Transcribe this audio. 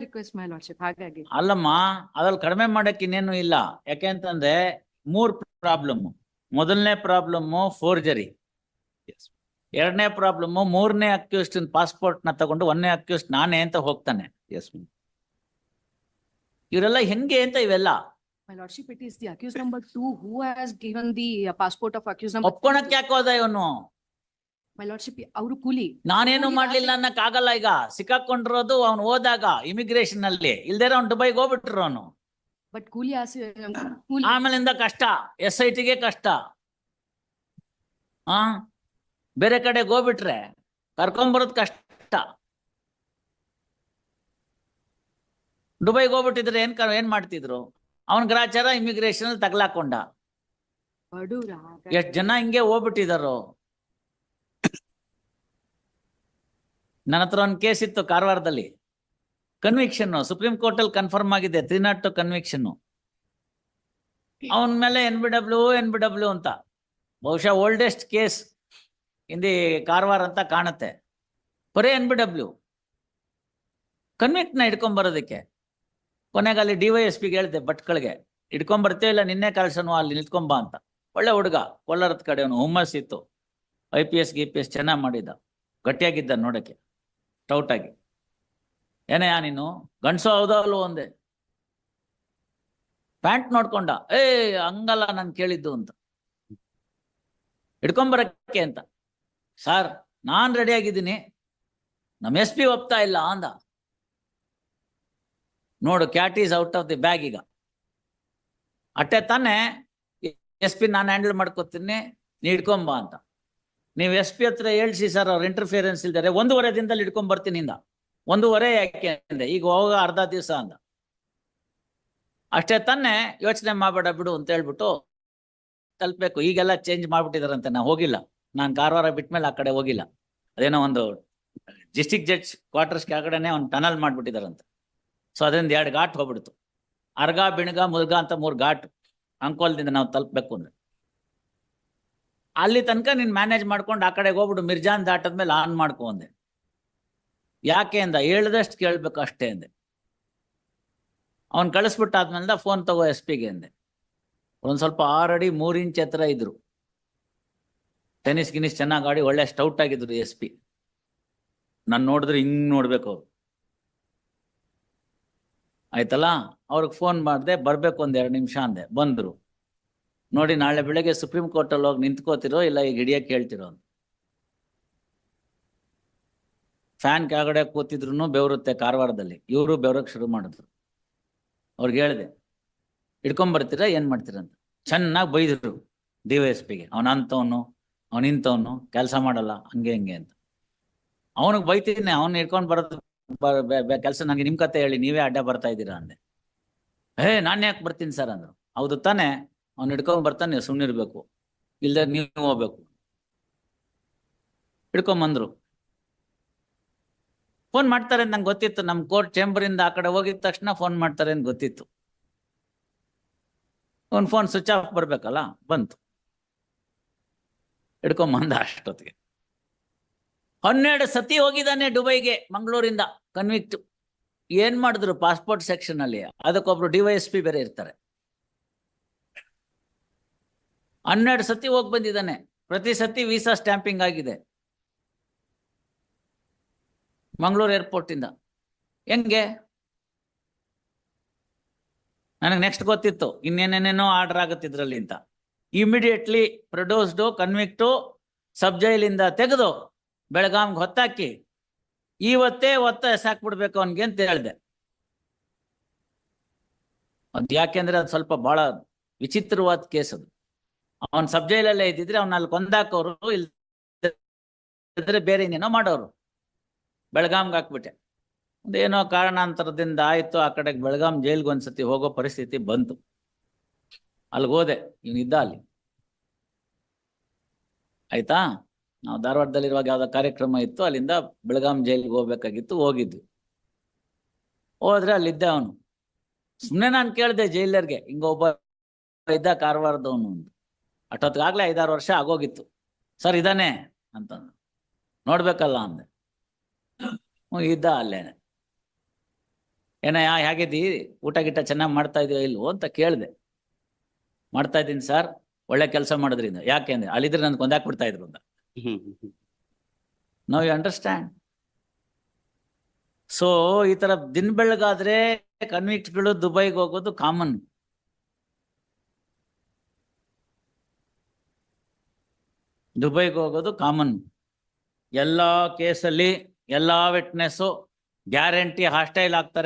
Request my lordship ಹಾಗಾಗಿ. ಅಲ್ಲಮ್ಮ ಅದ್ರಲ್ಲಿ ಕಡಿಮೆ ಮಾಡಕ್ಕೆ ಇನ್ನೇನು ಇಲ್ಲ. ಯಾಕೆ ಅಂತಂದ್ರೆ ಮೂರ್ ಪ್ರಾಬ್ಲಮ್ ಮೊದಲನೇ ಪ್ರಾಬ್ಲಮ್ ಫೋರ್ಜರಿ ಎರಡನೇ ಪ್ರಾಬ್ಲಮ್ ಮೂರನೇ ಅಕ್ಯೂಸ್ಟ್ ಪಾಸ್ಪೋರ್ಟ್ನ ತಗೊಂಡು ಒಂದನೇ ಅಕ್ಯೂಸ್ಟ್ ನಾನೇ ಅಂತ ಹೋಗ್ತಾನೆ. ಎಸ್. ಇವರೆಲ್ಲ ಹೆಂಗೆ ಅಂತ ಇವೆಲ್ಲ? My lordship it is the accuse number two who has given the passport of accuse number ಒಪ್ಕೊಳಕ್ ಯಾಕೆ ಹೋದ ಇವನು? ಮೈ ಲಾರ್ಡ್ಶಿಪ್ ಅವರು ಕೂಲಿ. ನಾನೇನು ಮಾಡ್ಲಿಲ್ಲ ಅನ್ನಕ್ ಆಗಲ್ಲ ಈಗ. ಸಿಕ್ಕಾಕೊಂಡಿರೋದು ಅವ್ನು ಹೋದಾಗ ಇಮಿಗ್ರೇಷನ್ ಅಲ್ಲಿ. ಇಲ್ದೇರ ಅವ್ನು ದುಬೈಗೆ ಹೋಗ್ಬಿಟ್ರು ಅವನು. ಬಟ್ ಕೂಲಿ ಆಸೆ ಕೂಲಿ. ಆಮೇಲಿಂದ ಕಷ್ಟ. ಎಸ್ ಐ ಟಿಗೆ ಕಷ್ಟ. ಆ? ಬೇರೆ ಕಡೆಗೆ ಹೋಗ್ಬಿಟ್ರೆ ಕರ್ಕೊಂಬರೋದ್ ಕಷ್ಟ. ದುಬೈಗೆ ಹೋಗ್ಬಿಟ್ಟಿದ್ರೆ ಏನ್ ಏನ್ ಮಾಡ್ತಿದ್ರು? ಅವನ್ ಗ್ರಾಚಾರ ಇಮಿಗ್ರೇಷನ್ ಅಲ್ಲಿ ತಗ್ಲಾಕೊಂಡ. ಎಷ್ಟ್ ಜನ ಹಿಂಗೆ ಹೋಗ್ಬಿಟ್ಟಿದಾರೋ. ನನ್ನ ಹತ್ರ ಒಂದು ಕೇಸ್ ಇತ್ತು ಕಾರವಾರದಲ್ಲಿ. ಕನ್ವಿಕ್ಷನ್ ಸುಪ್ರೀಂ ಕೋರ್ಟ್ ಅಲ್ಲಿ ಕನ್ಫರ್ಮ್ ಆಗಿದೆ ತ್ರೀ ನಾಟ್ ಟು ಕನ್ವಿಕ್ಷನ್ ಅವನ ಮೇಲೆ N B W N B W ಅಂತ. ಬಹುಶಃ ಓಲ್ಡೆಸ್ಟ್ ಕೇಸ್ ಹಿಂದಿ ಕಾರವಾರ ಅಂತ ಕಾಣುತ್ತೆ. ಬರೇ ಎನ್ ಬಿ ಡಬ್ಲ್ಯೂ ಕನ್ವಿಕ್ಟ್ನ ಇಟ್ಕೊಂಡ್ ಬರೋದಕ್ಕೆ. ಕೊನೆಗೆ ಅಲ್ಲಿ ಡಿ ವೈ ಎಸ್ ಪಿಗೆ ಹೇಳಿದೆ ಭಟ್ಗಳಿಗೆ ಹಿಡ್ಕೊಂಡ್ ಬರ್ತೀವಿ ಇಲ್ಲ, ನಿನ್ನೆ ಕಳ್ಸೋನು ಅಲ್ಲಿ ನಿಲ್ತ್ಕೊಂಬ ಅಂತ. ಒಳ್ಳೆ ಹುಡುಗ ಕೊಲ್ಲರದ ಕಡೆ ಅವನು ಹುಮ್ಮಸ್ ಇತ್ತು ಐ ಪಿ ಎಸ್ ಗಿ ಪಿ ಎಸ್ ಚೆನ್ನಾಗಿ ಮಾಡಿದ್ದ. ಗಟ್ಟಿಯಾಗಿದ್ದ ನೋಡಕ್ಕೆ. ಟೌಟ್ ಆಗಿ ಏನೆಯಾ ನೀನು? ಗಂಡಸು ಹೌದೋ ಅಲ್ವೋ ಒಂದೇ ಪ್ಯಾಂಟ್ ನೋಡ್ಕೊಂಡ. ಏ, ಹಂಗಲ್ಲ ನಾನು ಕೇಳಿದ್ದು ಅಂತ. ಹಿಡ್ಕೊಂಬರಕ್ಕೆ ಅಂತ. ಸರ್, ನಾನ್ ರೆಡಿ ಆಗಿದ್ದೀನಿ. ನಮ್ಮ ಎಸ್ ಪಿ ಒಪ್ತಾ ಇಲ್ಲ ಅಂದ. ನೋಡು cat is out of the bag ಈಗ. ಅಟ್ಟೆ ತಾನೇ ಎಸ್ ಪಿ ನಾನು ಹ್ಯಾಂಡಲ್ ಮಾಡ್ಕೋತೀನಿ, ನೀ ಹಿಡ್ಕೊಂಬ ಅಂತ. ನೀವು ಎಸ್ ಪಿ ಹತ್ರ ಹೇಳ್ಸಿ ಸರ್ ಅವ್ರ ಇಂಟರ್ಫಿಯರೆನ್ಸ್ ಇಲ್ದಾರೆ ಒಂದೂವರೆ ದಿನದಲ್ಲಿ ಇಟ್ಕೊಂಡ್ ಬರ್ತೀನಿ ಇಂದ. ಒಂದೂವರೆ ಯಾಕೆ ಅಂದೆ? ಈಗ ಹೋಗ ಅರ್ಧ ದಿವಸ ಅಂದ. ಅಷ್ಟೇ ತಾನೇ ಯೋಚನೆ ಮಾಡಬೇಡ ಬಿಡು ಅಂತ ಹೇಳ್ಬಿಟ್ಟು ತಲುಪಬೇಕು. ಈಗೆಲ್ಲ ಚೇಂಜ್ ಮಾಡ್ಬಿಟ್ಟಿದಾರಂತೆ. ನಾ ಹೋಗಿಲ್ಲ. ನಾನು ಕಾರವಾರ ಬಿಟ್ಮೇಲೆ ಆ ಕಡೆ ಹೋಗಿಲ್ಲ. ಅದೇನೋ ಒಂದು ಡಿಸ್ಟಿಕ್ ಜಡ್ಜ್ ಕ್ವಾರ್ಟರ್ಸ್ ಕೆಳಗಡೆನೆ ಒಂದು ಟನಲ್ ಮಾಡ್ಬಿಟ್ಟಿದಾರಂತೆ. ಸೊ ಅದರಿಂದ ಎರಡು ಘಾಟ್ ಹೋಗ್ಬಿಡ್ತು. ಅರ್ಗ ಬಿಣಗ, ಮುಲ್ಗ ಅಂತ ಮೂರು ಘಾಟ್ ಅಂಕೋಲ್ದಿಂದ ನಾವು ತಲುಪಬೇಕು ಅಂದ್ರೆ. ಅಲ್ಲಿ ತನಕ ನೀನ್ ಮ್ಯಾನೇಜ್ ಮಾಡ್ಕೊಂಡು ಆ ಕಡೆಗೆ ಹೋಗ್ಬಿಡು, ಮಿರ್ಜಾನ್ ದಾಟದ್ಮೇಲೆ ಆನ್ ಮಾಡ್ಕೊ ಅಂದೆ. ಯಾಕೆ ಅಂದ? ಹೇಳ್ದಷ್ಟು ಕೇಳ್ಬೇಕು ಅಷ್ಟೇ ಅಂದೆ. ಅವನ್ ಕಳಿಸ್ಬಿಟ್ಟ ಆದ್ಮೇಲೆ ಫೋನ್ ತಗೋ ಎಸ್ ಪಿಗೆ ಅಂದೆ. ಒಂದ್ ಸ್ವಲ್ಪ ಆರು ಅಡಿ ಮೂರ್ ಇಂಚ್ ಹತ್ರ ಇದ್ರು. ಟೆನಿಸ್ ಗಿನಿಸ್ ಚೆನ್ನಾಗಿ ಆಡಿ ಒಳ್ಳೆ ಸ್ಟೌಟ್ ಆಗಿದ್ರು ಎಸ್ ಪಿ ನಾನು ನೋಡಿದ್ರೆ ಹಿಂಗ್ ನೋಡ್ಬೇಕು ಅವ್ರು. ಆಯ್ತಲ್ಲ? ಅವ್ರಿಗೆ ಫೋನ್ ಮಾಡಿದೆ, ಬರ್ಬೇಕು ಒಂದ್ ಎರಡು ನಿಮಿಷ ಅಂದೆ. ಬಂದ್ರು. ನೋಡಿ, ನಾಳೆ ಬೆಳಗ್ಗೆ ಸುಪ್ರೀಂ ಕೋರ್ಟಲ್ಲಿ ಹೋಗಿ ನಿಂತ್ಕೋತಿರೋ ಇಲ್ಲ ಈಗ ಹಿಡಿಯಕ್ ಹೇಳ್ತಿರೋ ಅಂತ. ಫ್ಯಾನ್ ಕೆಳಗಡೆ ಕೂತಿದ್ರು ಬೆವರುತ್ತೆ ಕಾರವಾರದಲ್ಲಿ. ಇವರು ಬೆವರಕ್ಕೆ ಶುರು ಮಾಡಿದ್ರು. ಅವ್ರಿಗೆ ಹೇಳಿದೆ ಹಿಡ್ಕೊಂಡ್ ಬರ್ತೀರಾ ಏನ್ ಮಾಡ್ತೀರಾ ಅಂತ. ಚೆನ್ನಾಗಿ ಬೈದ್ರು ಡಿ ವೈ ಎಸ್ ಪಿಗೆ. ಅವನ ಇಂಥವನು, ಕೆಲಸ ಮಾಡಲ್ಲ, ಹಂಗೆ ಹಂಗೆ ಅಂತ. ಅವನಿಗೆ ಬೈತಿದ್ದೀನಿ ಅವ್ನು ಹಿಡ್ಕೊಂಡು ಬರೋದು ಕೆಲಸ ನನಗೆ ನಿಮ್ಮ ಕತೆ ಹೇಳಿ, ನೀವೇ ಅಡ್ಡ ಬರ್ತಾ ಇದ್ದೀರಾ ಅಂದೆ. ಏ ನಾನು ಯಾಕೆ ಬರ್ತೀನಿ ಸರ್? ಅಂದ್ರು. ಹೌದು ತಾನೇ ಅವ್ನು ಹಿಡ್ಕೊಂಡ್ ಬರ್ತಾನೆ ಸುಮ್ಮನಿರ್ಬೇಕು ಇಲ್ದ ನೀವು ಹೋಗ್ಬೇಕು. ಹಿಡ್ಕೊಂಬಂದ್ರು ಫೋನ್ ಮಾಡ್ತಾರೆ ಅಂತ ನಂಗೆ ಗೊತ್ತಿತ್ತು. ನಮ್ ಕೋರ್ಟ್ ಚೇಂಬರ್ ಇಂದ ಆ ಕಡೆ ಹೋಗಿದ ತಕ್ಷಣ ಫೋನ್ ಮಾಡ್ತಾರೆ ಅಂತ ಗೊತ್ತಿತ್ತು. ಒಂದ್ ಫೋನ್ ಸ್ವಿಚ್ ಆಫ್ ಬರ್ಬೇಕಲ್ಲ, ಬಂತು. ಹಿಡ್ಕೊಂಬಂದ ಅಷ್ಟೊತ್ತಿಗೆ. ಹನ್ನೆರಡು ಸತಿ ಹೋಗಿದ್ದಾನೆ ದುಬೈಗೆ, ಮಂಗಳೂರಿಂದ ಕನ್ವಿಕ್ಟ್ ಏನ್ ಮಾಡಿದ್ರು ಪಾಸ್ಪೋರ್ಟ್ ಸೆಕ್ಷನ್ ಅಲ್ಲಿ? ಅದಕ್ಕೊಬ್ರು ಡಿವೈಎಸ್ಪಿ ಬೇರೆ ಇರ್ತಾರೆ. ಹನ್ನೆರಡು ಸತಿ ಹೋಗಿ ಬಂದಿದ್ದಾನೆ. ಪ್ರತಿ ಸತಿ ವೀಸಾ ಸ್ಟ್ಯಾಂಪಿಂಗ್ ಆಗಿದೆ. ಮಂಗಳೂರು ಏರ್ಪೋರ್ಟ್ ಇಂದ. ಹೆಂಗೆ? ನನಗೆ ನೆಕ್ಸ್ಟ್ ಗೊತ್ತಿತ್ತು. ಇನ್ನೇನೇನೇನೋ ಆರ್ಡರ್ ಆಗುತ್ತೆ ಇದರಲ್ಲಿ ಅಂತ. ಇಮಿಡಿಯೇಟ್ಲಿ ಪ್ರೊಡ್ಯೂಸ್ಡು ಕನ್ವಿಕ್ಟು ಸಬ್ ಜೈಲಿಂದ ತೆಗೆದು ಬೆಳಗಾಂಗೆ ಹೊತ್ತಾಕಿ ಇವತ್ತೇ ಒತ್ತ ಎಸಾಕ್ಬಿಡ್ಬೇಕು ಅವನಿಗೆ ಅಂತ ಹೇಳಿದೆ. ಅದ್ ಯಾಕೆಂದ್ರೆ ಅದು ಸ್ವಲ್ಪ ಬಹಳ ವಿಚಿತ್ರವಾದ ಕೇಸ್ ಅದು. ಅವನ್ ಸಬ್ ಜೈಲಲ್ಲೇ ಇದ್ದಿದ್ರೆ ಅವ್ನ ಅಲ್ಲಿ ಕೊಂದಾಕೋರು ಇಲ್ದ್ರೆ ಬೇರೆ ಇನ್ನೇನೋ ಮಾಡೋರು. ಬೆಳಗಾಂಗೆ ಹಾಕ್ಬಿಟ್ಟೆ. ಒಂದೇನೋ ಕಾರಣಾಂತರದಿಂದ ಆಯ್ತು, ಆ ಕಡೆಗೆ ಬೆಳಗಾಂ ಜೈಲ್ಗೆ ಒಂದ್ಸತಿ ಹೋಗೋ ಪರಿಸ್ಥಿತಿ ಬಂತು. ಅಲ್ಲಿಗೆ ಹೋದೆ ಇವನಿದ್ದ ಅಲ್ಲಿ. ಆಯ್ತಾ? ನಾವು ಧಾರವಾಡದಲ್ಲಿರುವಾಗ ಯಾವ್ದೋ ಕಾರ್ಯಕ್ರಮ ಇತ್ತು, ಅಲ್ಲಿಂದ ಬೆಳಗಾಂ ಜೈಲಿಗೆ ಹೋಗ್ಬೇಕಾಗಿತ್ತು, ಹೋಗಿದ್ವಿ. ಹೋದ್ರೆ ಅಲ್ಲಿದ್ದೆ ಅವನು. ಸುಮ್ಮನೆ ನಾನು ಕೇಳಿದೆ ಜೈಲರ್ಗೆ ಹಿಂಗ ಒಬ್ಬ ಇದ್ದ ಕಾರವಾರದವನು ಅಂತ. ಅಷ್ಟೊತ್ತಿಗಾಗ್ಲೇ ಐದಾರು ವರ್ಷ ಆಗೋಗಿತ್ತು. ಸರ್, ಇದಾನೆ ಅಂತ ನೋಡ್ಬೇಕಲ್ಲ ಅಂದೆ. ಇದ್ದ ಅಲ್ಲೇನೆ. ಏನಯ್ಯ ಹೇಗಿದ್ದೀ? ಊಟ ಗಿಟ ಚೆನ್ನಾಗಿ ಮಾಡ್ತಾ ಇದೆಯೋ ಇಲ್ವೋ? ಅಂತ ಕೇಳಿದೆ. ಮಾಡ್ತಾ ಇದ್ದೀನಿ ಸರ್. ಒಳ್ಳೆ ಕೆಲಸ ಮಾಡೋದ್ರಿಂದ ಯಾಕೆ ಅಂದ್ರೆ ಅಲ್ಲಿದ್ರೆ ನನ್ಗೆ ಕೊಂದಾಕ್ ಬಿಡ್ತಾ ಇದ್ರು ಅಂತ. ನೋ ಯು ಅಂಡರ್ಸ್ಟ್ಯಾಂಡ್ ಸೊ ಈ ತರ ದಿನ ಬೆಳಗಾದ್ರೆ ಕನ್ವಿಕ್ಟ್ಗಳು ದುಬೈಗೆ ಹೋಗೋದು ಕಾಮನ್ ದುಬೈಗೆ ಹೋಗೋದು ಕಾಮನ್ ಎಲ್ಲ ಕೇಸಲ್ಲಿ ಎಲ್ಲಾ ವಿಟ್ನೆಸ್ಸು ಗ್ಯಾರಂಟಿ ಹಾಸ್ಟೈಲ್ ಆಗ್ತಾರೆ.